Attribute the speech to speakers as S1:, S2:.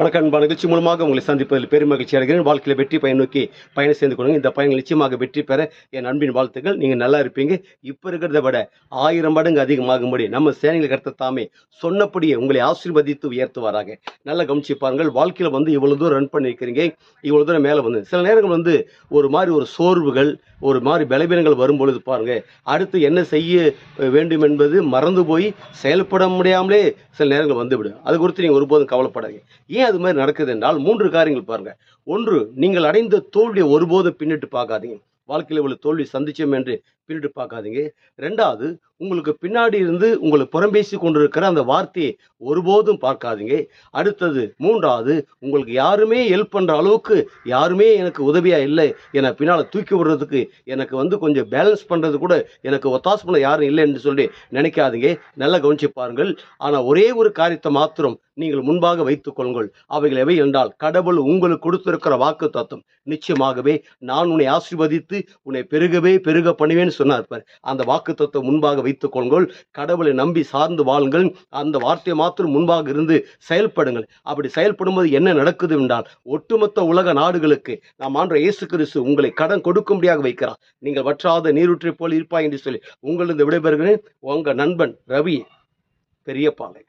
S1: வணக்கம் அன்பா நிகழ்ச்சி மூலமாக உங்களை சந்திப்பதில் பெரும் மகிழ்ச்சி அடைகிறேன். வாழ்க்கையில் வெற்றி பயன் நோக்கி பயணம் சேர்ந்து கொள்ளுங்க. இந்த பயணம் நிச்சயமாக வெற்றி பெற என் அன்பின் வாழ்த்துக்கள். நீங்கள் நல்லா இருப்பீங்க. இப்போ இருக்கிறத விட ஆயிரம் மடங்கு அதிகமாகும்படி நம்ம சேனையில் கருத்த தாமே சொன்னபடியே உங்களை ஆசீர்வதித்து உயர்த்துவாராக. நல்லா கவனிச்சு பாருங்கள் வாழ்க்கையில் வந்து இவ்வளோ தூரம் ரன் பண்ணியிருக்கிறீங்க இவ்வளோ தூரம் மேலே வந்து சில நேரங்கள் வந்து ஒரு மாதிரி ஒரு சோர்வுகள் ஒரு மாதிரி பலவீனங்கள் வரும்பொழுது பாருங்கள் அடுத்து என்ன செய்ய வேண்டும் என்பது மறந்து போய் செயல்பட முடியாமலே சில நேரங்கள் வந்துவிடும் அது குறித்து நீங்கள் ஒருபோதும் கவலைப்படாதீங்க. ஏன் அது மாதிரி நடக்குது என்றால் மூன்று காரியங்கள் பாருங்க. ஒன்று நீங்கள் அடைந்த தோல்வியை ஒருபோதும் பின்னிட்டு பார்க்காதீங்க வாழ்க்கையில் இவ்வளவு தோல்வி சந்திச்சோம் என்று பீரியடு பார்க்காதீங்க. ரெண்டாவது உங்களுக்கு பின்னாடி இருந்து உங்களை புறம்பேசி கொண்டிருக்கிற அந்த வார்த்தையை ஒருபோதும் பார்க்காதீங்க. அடுத்தது மூன்றாவது உங்களுக்கு யாருமே ஹெல்ப் பண்ணுற அளவுக்கு யாருமே எனக்கு உதவியாக இல்லை. என்னை பின்னால் தூக்கி விடுறதுக்கு எனக்கு வந்து கொஞ்சம் பேலன்ஸ் பண்ணுறது கூட எனக்கு ஒத்தாசு பண்ண யாரும் இல்லை என்று சொல்லி நினைக்காதீங்க. நல்லா கவனிச்சு பாருங்கள். ஆனால் ஒரே ஒரு காரியத்தை மாத்திரம் நீங்கள் முன்பாக வைத்துக் கொள்ளுங்கள். அவைகள் எவை என்றால் கடவுள் உங்களுக்கு கொடுத்திருக்கிற வாக்கு தத்துவம். நிச்சயமாகவே நான் உன்னை ஆசீர்வதித்து உன்னை பெருகவே பெருக பண்ணுவேன்னு சொன்னார். பாரு அந்த வாக்கு தத்துவம் முன்பாக வைத்துக் கொள்ளுங்கள். கடவுளை நம்பி சார்ந்து வாழுங்கள். அந்த வார்த்தையை மாத்திரம் முன்பாக இருந்து செயல்படுங்கள். அப்படி செயல்படும்போது என்ன நடக்குது என்றால் ஒட்டுமொத்த உலக நாடுகளுக்கு நாம் ஆன்ற இயேசு கிறிஸ்து உங்களை கடன் கொடுக்கும்படியாக வைக்கிறார். நீங்கள் வற்றாத நீரூற்றை போல் இருப்பாய் என்று சொல்லி உங்களிருந்து விடைபெறுகிறேன். உங்கள் நண்பன் ரவி பெரியபாளையம்